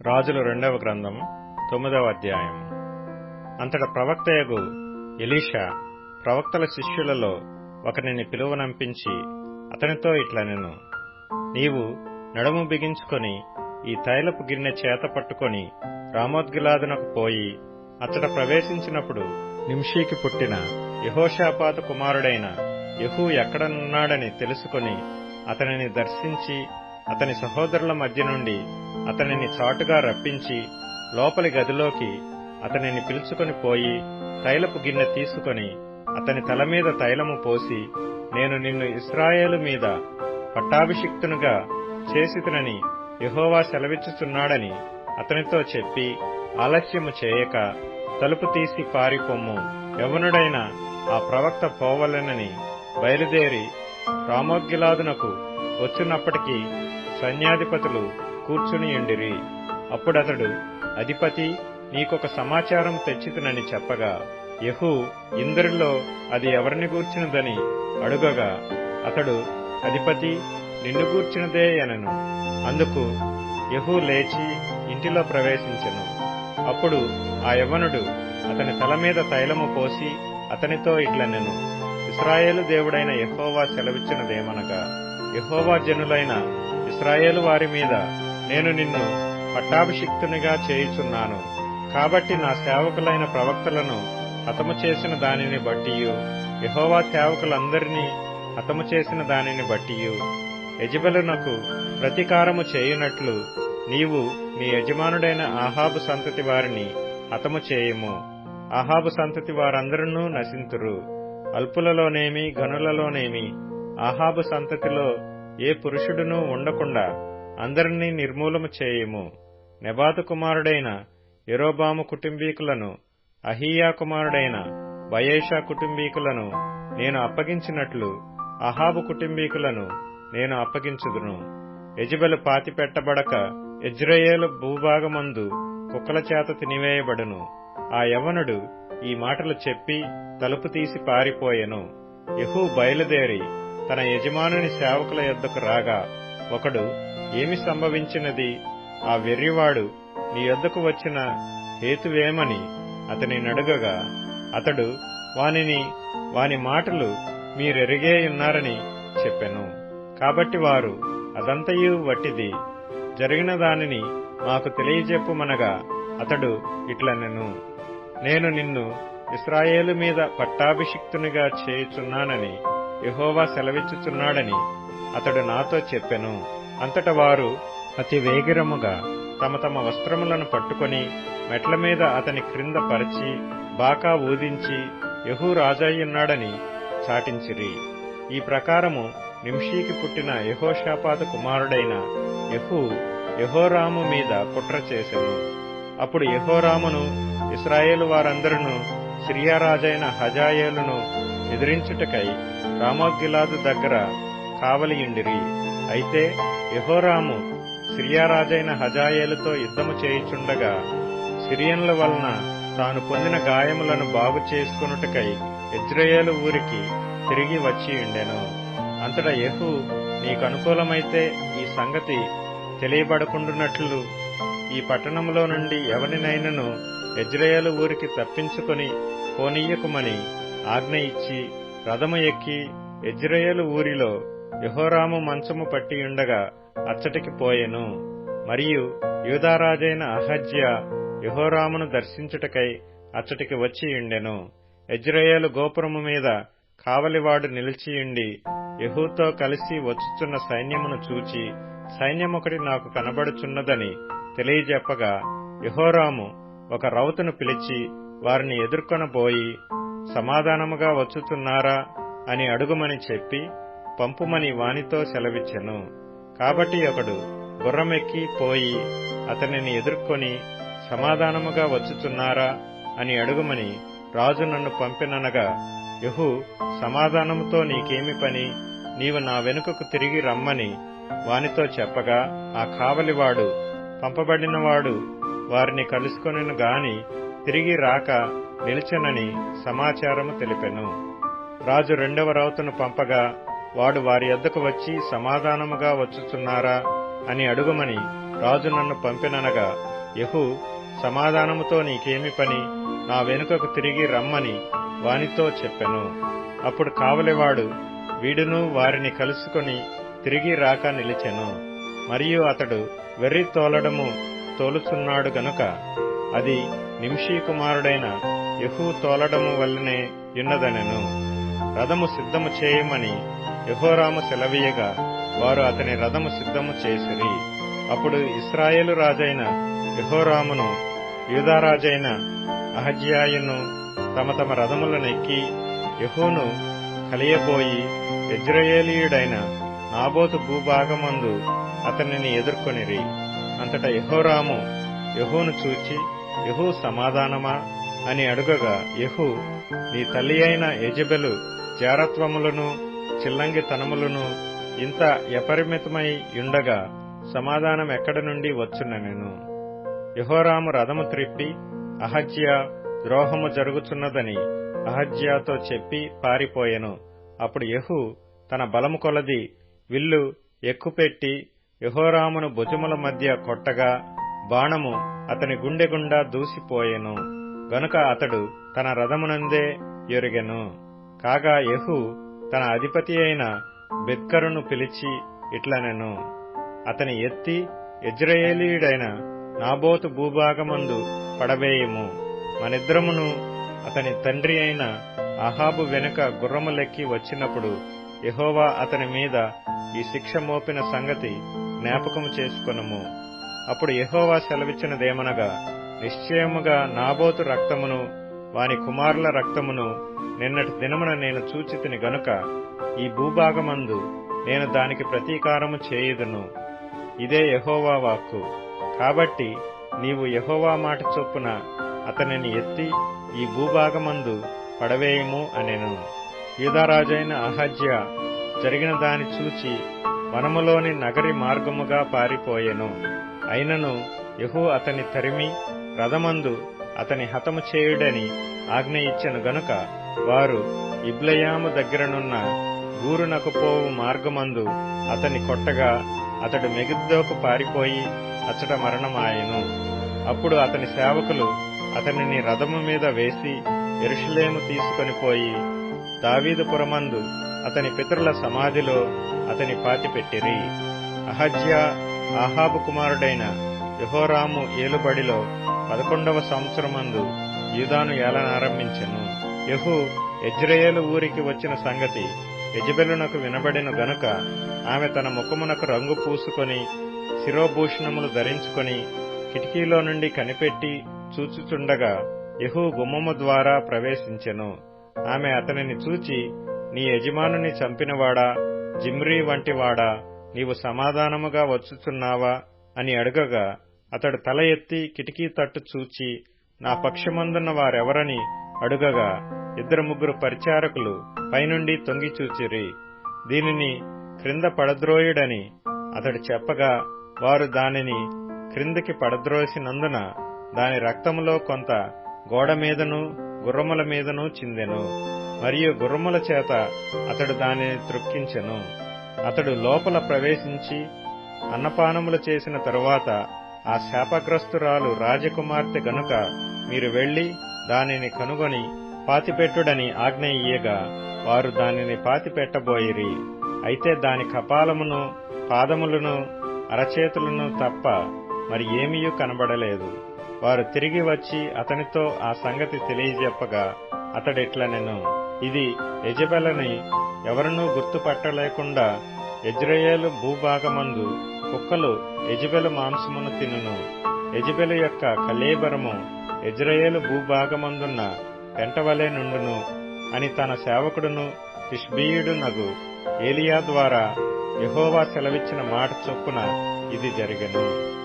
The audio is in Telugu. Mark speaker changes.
Speaker 1: రాజుల రెండవ గ్రంథం తొమ్మిదవ అధ్యాయం. అంతట ప్రవక్తయగు ఎలీషా ప్రవక్తల శిష్యులలో ఒకరిని పిలువనంపించి అతనితో ఇట్లనెను నీవు నడుము బిగించుకొని ఈ తైలపు గిన్నె చేత పట్టుకొని రామోద్గిలాదునకు పోయి అతడ ప్రవేశించినప్పుడు నింషీకి పుట్టిన యహోషాపాత కుమారుడైన యహూ ఎక్కడనున్నాడని తెలుసుకొని అతనిని దర్శించి అతని సహోదరుల మధ్య నుండి అతనిని చాటుగా రప్పించి లోపలి గదిలోకి అతనిని పిలుచుకొని పోయి తైలపు గిన్నె తీసుకొని అతని తల మీద తైలము పోసి నేను నిన్ను ఇస్రాయేలు మీద పట్టాభిషిక్తునుగా చేసితునని యహోవా సెలవిచ్చుచున్నాడని అతనితో చెప్పి ఆలస్యము చేయక తలుపు తీసి పారిపొమ్ము. యవనుడైన ఆ ప్రవక్త పోవలెనని బయలుదేరి రామోగ్గిలాదునకు వచ్చినప్పటికీ సైన్యాధిపతులు కూర్చునియుండిరి అప్పుడతడు అధిపతి నీకొక సమాచారం తెచ్చితునని చెప్పగా యహూ ఇందరిలో అది ఎవరిని గూర్చినదని అడుగగా అతడు అధిపతి నిన్ను గూర్చినదే అనను. అందుకు యహూ లేచి ఇంటిలో ప్రవేశించను. అప్పుడు ఆ యవనుడు అతని తల మీద తైలము పోసి అతనితో ఇట్లనెను ఇస్రాయేలు దేవుడైన యహోవా సెలవిచ్చినదేమనగా యహోవా జనులైన ఇస్రాయేలు వారి మీద నేను నిన్ను పట్టాభిషిక్తునిగా చేయుచున్నాను. కాబట్టి నా సేవకులైన ప్రవక్తలను హతము చేసిన దానిని బట్టియు. యహోవా సేవకులందరినీ హతము చేసిన దానిని బట్టియు. యజబలునకు ప్రతీకారము చేయునట్లు నీవు మీ యజమానుడైన ఆహాబు సంతతి వారిని హతము చేయము. ఆహాబు సంతతి వారందరూ నశింతురు. అల్పులలోనేమి గనులలోనేమి ఆహాబు సంతతిలో ఏ పురుషుడునూ ఉండకుండా అందరినీ నిర్మూలము చేయుము. నెబాతు కుమారుడైన ఎరోబాము కుటుంబీకులను అహీయా కుమారుడైన బయేషా కుటుంబీకులను నేను అప్పగించినట్లు అహాబు కుటుంబీకులను నేను అప్పగించుదును. యజబలు పాతిపెట్టబడక ఎజ్రయేలు భూభాగమందు కుక్కల చేత తినివేయబడును. ఆ యవనుడు ఈ మాటలు చెప్పి తలుపు తీసి పారిపోయెను. యహూ బయలుదేరి తన యజమానుని సేవకుల యొద్దకు రాగా ఒకడు ఏమి సంభవించినది? ఆ వెర్రివాడు నీ యొద్దకు వచ్చిన హేతువేమని అతని నడుగగా అతడు వానిని వాని మాటలు మీరెరిగేయున్నారని చెప్పెను. కాబట్టి వారు అదంతయు వట్టిది. జరిగిన దానిని మాకు తెలియజెప్పుమనగా అతడు ఇట్లనెను. నేను నిన్ను ఇస్రాయేలు మీద పట్టాభిషిక్తునిగా చేయుచున్నానని యహోవా సెలవిచ్చుచున్నాడని అతడు నాతో చెప్పెను. అంతట వారు అతి వేగిరముగా తమ తమ వస్త్రములను పట్టుకొని మెట్ల మీద అతని క్రింద పరిచి బాకా ఊదించి యహూ రాజాయ్యున్నాడని చాటించిరి. ఈ ప్రకారము నింషీకి పుట్టిన యహోషాపాత కుమారుడైన యహూ యహోరాము మీద కుట్ర చేసెను. అప్పుడు యహోరామును ఇస్రాయేలు వారందరూ సిరియారాజైన హజాయేలును ఎదిరించుటకై రామోగిలాదు దగ్గర కావలియుండిరి. అయితే యహోరాము సిరియారాజైన హజాయేలుతో యుద్ధము చేయుచుండగా సిరియన్ల వలన తాను పొందిన గాయములను బాగు చేసుకున్నటకై ఇజ్రాయేలు ఊరికి తిరిగి వచ్చి ఉండెను. అంతట యహు నీకు అనుకూలమైతే ఈ సంగతి తెలియబడకుండునట్లు ఈ పట్టణంలో నుండి ఎవరినైనను ఎజ్రయేలు ఊరికి తప్పించుకొని పోనీయకుమని ఆజ్ఞ ఇచ్చి రథము ఎక్కి ఎజ్రయేలు ఊరిలో యహోరాము మంచము పట్టి ఉండగా అచ్చటికి పోయెను. మరియు యూదారాజైన అహజ్య యహోరామును దర్శించుటకై అచ్చటికి వచ్చియుండెను ఎజ్రయేలు గోపురము మీద కావలివాడు నిలిచియుండి యహూతో కలిసి వచ్చుచున్న సైన్యమును చూచి సైన్యమొకటి నాకు కనబడుచున్నదని తెలియజెప్పగా యహోరాము ఒక రౌతును పిలిచి వారిని ఎదుర్కొనబోయి సమాధానముగా వచ్చుచున్నారా అని అడుగుమని చెప్పి పంపుమని వానితో సెలవిచ్చెను. కాబట్టి ఒకడు గుర్రమెక్కి పోయి అతనిని ఎదుర్కొని సమాధానముగా వచ్చుచున్నారా అని అడుగుమని రాజు నన్ను పంపిననగా యహు సమాధానముతో నీకేమి పని? నీవు నా వెనుకకు తిరిగి రమ్మని వానితో చెప్పగా ఆ కావలివాడు పంపబడినవాడు వారిని కలుసుకొనిను గాని తిరిగి రాక నిలిచెనని సమాచారము తెలిపెను. రాజు రెండవ రౌతును పంపగా వాడు వారి యొద్దకు వచ్చి సమాధానముగా వచ్చుచున్నారా అని అడుగుమని రాజు నన్ను పంపిననగా యహు సమాధానముతో నీకేమి పని? నా వెనుకకు తిరిగి రమ్మని వానితో చెప్పెను. అప్పుడు కావలివాడు వీడును వారిని కలుసుకొని తిరిగి రాక నిలిచెను. మరియు అతడు వెర్రి తోలడము తోలుచున్నాడు గనుక అది నింషీ కుమారుడైన యహూ తోలడము వల్లనే యున్నదనెను రథము సిద్ధము చేయమని యహోరాము సెలవీయగా వారు అతని రథము సిద్ధము చేసిరి. అప్పుడు ఇస్రాయేలు రాజైన యహోరామును యూదారాజైన అహజ్యాయును తమ తమ రథములనెక్కి యహూను కలియబోయి యజ్రయేలీయుడైన నాబోతు భూభాగమందు అతనిని ఎదుర్కొనిరి. అంతటా యహోరాము యహూను చూచి యహూ సమాధానమా? అని అడుగగా యహూ నీ తల్లి అయిన యజబెలు జారత్వములను చిల్లంగితనములను ఇంత ఎపరిమితమై యుండగా సమాధానం ఎక్కడి నుండి వచ్చుననెను యహోరాము రథము త్రిప్పి అహజ్య ద్రోహము జరుగుచున్నదని అహజ్యాతో చెప్పి పారిపోయెను. అప్పుడు యహు తన బలము కొలది విల్లు ఎక్కుపెట్టి యహోరామును భుజముల మధ్య కొట్టగా బాణము అతని గుండె గుండా దూసిపోయెను. గనుక అతడు తన రథమునందే ఎరుగెను. కాగా యహు తన అధిపతి అయిన బెద్కరును పిలిచి ఇట్లనెను అతని ఎత్తి యజ్రయేలీయుడైన నాబోతు భూభాగమందు పడవేయము. మనిద్దరమును అతని తండ్రి అయిన అహాబు వెనుక గుర్రములెక్కి వచ్చినప్పుడు యహోవా అతని మీద ఈ శిక్ష మోపిన సంగతి జ్ఞాపకము చేసుకొనము. అప్పుడు యహోవా సెలవిచ్చినదేమనగా నిశ్చయముగా నాబోతు రక్తమును వాని కుమారుల రక్తమును నిన్నటి దినమున నేను చూచితిని గనుక ఈ భూభాగమందు నేను దానికి ప్రతీకారము చేయుదును. ఇదే యహోవా వాక్కు. కాబట్టి నీవు యహోవా మాట చొప్పున అతనిని ఎత్తి ఈ భూభాగమందు పడవేయము అనెను. యూదారాజైన అహజ్య జరిగిన దాని చూచి వనములోని నగరి మార్గముగా పారిపోయెను. అయినను యహు అతని తరిమి రథమందు అతని హతము చేయుడని ఆజ్ఞ ఇచ్చెను గనుక వారు ఇబ్లయాము దగ్గరనున్న గూరునకు పోవు మార్గమందు అతని కొట్టగా అతడు మెగిద్దోకు పారిపోయి అచ్చట మరణమాయెను. అప్పుడు అతని సేవకులు అతనిని రథము మీద వేసి ఎరుషులేము తీసుకొని పోయి దావీదుపురమందు అతని పితరుల సమాధిలో అతని పాతిపెట్టిరి. అహజ్యా ఆహాబు కుమారుడైన యహోరాము ఏలుబడిలో పదకొండవ సంవత్సరమందు యూదాను ఏలనారంభించెను యహు ఎజ్రయేలు ఊరికి వచ్చిన సంగతి యజబెలునకు వినబడిన గనుక ఆమె తన ముఖమునకు రంగు పూసుకొని శిరోభూషణములు ధరించుకొని కిటికీలో నుండి కనిపెట్టి చూచుచుండగా యహూ గుమ్మము ద్వారా ప్రవేశించెను. ఆమె అతనిని చూచి నీ యజమానుని చంపినవాడా? జిమ్రీ వంటివాడా? నీవు సమాధానముగా వచ్చుచున్నావా? అని అడగగా అతడు తల ఎత్తి కిటికీ తట్టు చూచి నా పక్షమందున్న వారెవరని అడుగగా ఇద్దరు ముగ్గురు పరిచారకులు పైనుండి తొంగి చూచిరి. దీనిని క్రింద పడద్రోయుడని అతడు చెప్పగా వారు దానిని క్రిందికి పడద్రోసినందున దాని రక్తములో కొంత గోడ మీదను గుర్రముల మీదను చిందెను. మరియు గుర్రముల చేత అతడు దానిని త్రొక్కించెను. అతడు లోపల ప్రవేశించి అన్నపానములు చేసిన తరువాత ఆ శాపగ్రస్తురాలు రాజకుమార్తె గనుక మీరు వెళ్ళి దానిని కనుగొని పాతిపెట్టుడని ఆజ్ఞ ఇయ్యగా వారు దానిని పాతిపెట్టబోయిరి. అయితే దాని కపాలమును పాదములను అరచేతులను తప్ప మరి ఏమీయూ కనబడలేదు. వారు తిరిగి వచ్చి అతనితో ఆ సంగతి తెలియజెప్పగా అతడిట్లనెను ఇది యజబెలని ఎవరనూ గుర్తుపట్టలేకుండా ఎజ్రయేలు భూభాగమందు కుక్కలు ఎజబెల మాంసమును తినును. ఎజబెల యొక్క కలేబరము ఎజ్రయేలు భూభాగమందున్న పెంటవలే నుండును అని తన సేవకుడును తిష్బీయుడునగు ఏలియా ద్వారా యహోవా సెలవిచ్చిన మాట చొప్పున ఇది జరిగెను.